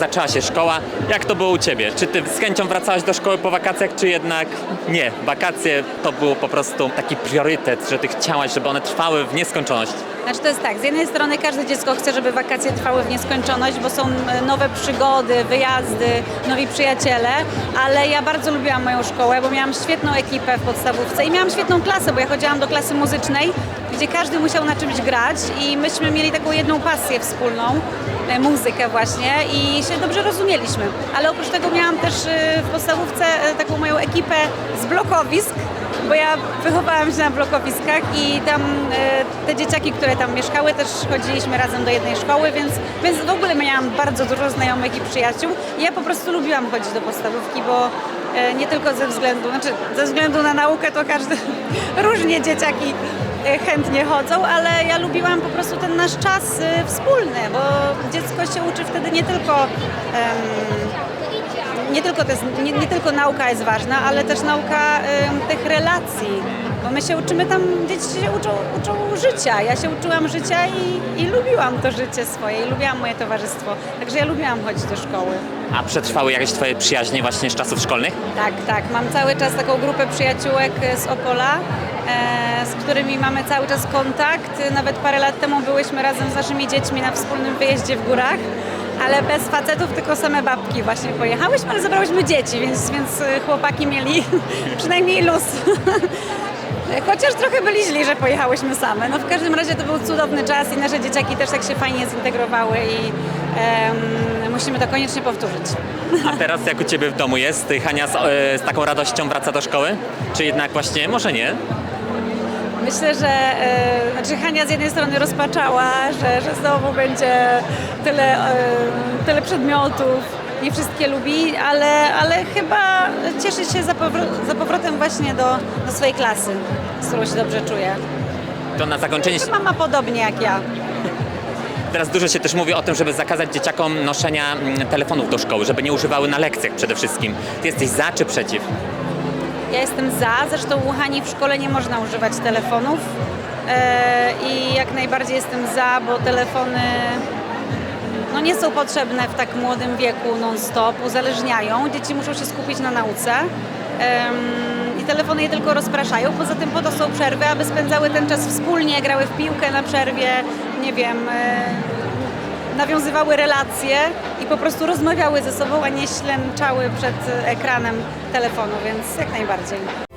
Zaczęła się szkoła. Jak to było u Ciebie? Czy Ty z chęcią wracałaś do szkoły po wakacjach, czy jednak nie? Wakacje to było po prostu taki priorytet, że Ty chciałaś, żeby one trwały w nieskończoność. Znaczy to jest tak, z jednej strony każde dziecko chce, żeby wakacje trwały w nieskończoność, bo są e, nowe przygody, wyjazdy, nowi przyjaciele, ale ja bardzo lubiłam moją szkołę, bo miałam świetną ekipę w podstawówce i miałam świetną klasę, bo ja chodziłam do klasy muzycznej, gdzie każdy musiał na czymś grać i myśmy mieli taką jedną pasję wspólną, e, muzykę właśnie i się dobrze rozumieliśmy. Ale oprócz tego miałam też e, w podstawówce taką moją ekipę z blokowisk, bo ja wychowałam się na blokowiskach i tam e, te dzieciaki, które tam mieszkały, też chodziliśmy razem do jednej szkoły, więc, więc w ogóle miałam bardzo dużo znajomych i przyjaciół. I ja po prostu lubiłam chodzić do podstawówki, bo e, nie tylko ze względu, znaczy ze względu na naukę to każdy, różnie dzieciaki e, chętnie chodzą, ale ja lubiłam po prostu ten nasz czas wspólny, bo dziecko się uczy wtedy nie tylko em, nie tylko, jest, nie, nie tylko nauka jest ważna, ale też nauka ym, tych relacji. Bo my się uczymy tam, dzieci się uczą, uczą życia. Ja się uczyłam życia i, i lubiłam to życie swoje, i lubiłam moje towarzystwo. Także ja lubiłam chodzić do szkoły. A przetrwały jakieś Twoje przyjaźnie właśnie z czasów szkolnych? Tak, tak. Mam cały czas taką grupę przyjaciółek e, z Opola, e, z którymi mamy cały czas kontakt. Nawet parę lat temu byłyśmy razem z naszymi dziećmi na wspólnym wyjeździe w górach. Ale bez facetów, tylko same babki właśnie pojechałyśmy, ale zabrałyśmy dzieci, więc, więc e, chłopaki mieli przynajmniej luz. Chociaż trochę byli źli, że pojechałyśmy same. No w każdym razie to był cudowny czas i nasze dzieciaki też tak się fajnie zintegrowały i em, musimy to koniecznie powtórzyć. A teraz jak u Ciebie w domu jest? Hania z, e, z taką radością wraca do szkoły? Czy jednak właśnie, może nie? Myślę, że e, znaczy Hania z jednej strony rozpaczała, że, że znowu będzie tyle, e, tyle przedmiotów, nie wszystkie lubi, ale, ale chyba cieszy się za, powro- za powrotem właśnie do, do swojej klasy, z którą się dobrze czuje. To na zakończenie Mama podobnie jak ja. Teraz dużo się też mówi o tym, żeby zakazać dzieciakom noszenia mm, telefonów do szkoły, żeby nie używały na lekcjach przede wszystkim. Ty jesteś za czy przeciw? Ja jestem za, zresztą u Hani w szkole nie można używać telefonów. E, i jak najbardziej jestem za, bo telefony no nie są potrzebne w tak młodym wieku non-stop, uzależniają. Dzieci muszą się skupić na nauce. I telefony je tylko rozpraszają. Poza tym po to są przerwy, aby spędzały ten czas wspólnie, grały w piłkę na przerwie, nie wiem, e, nawiązywały relacje i po prostu rozmawiały ze sobą, a nie ślęczały przed ekranem telefonu, więc jak najbardziej.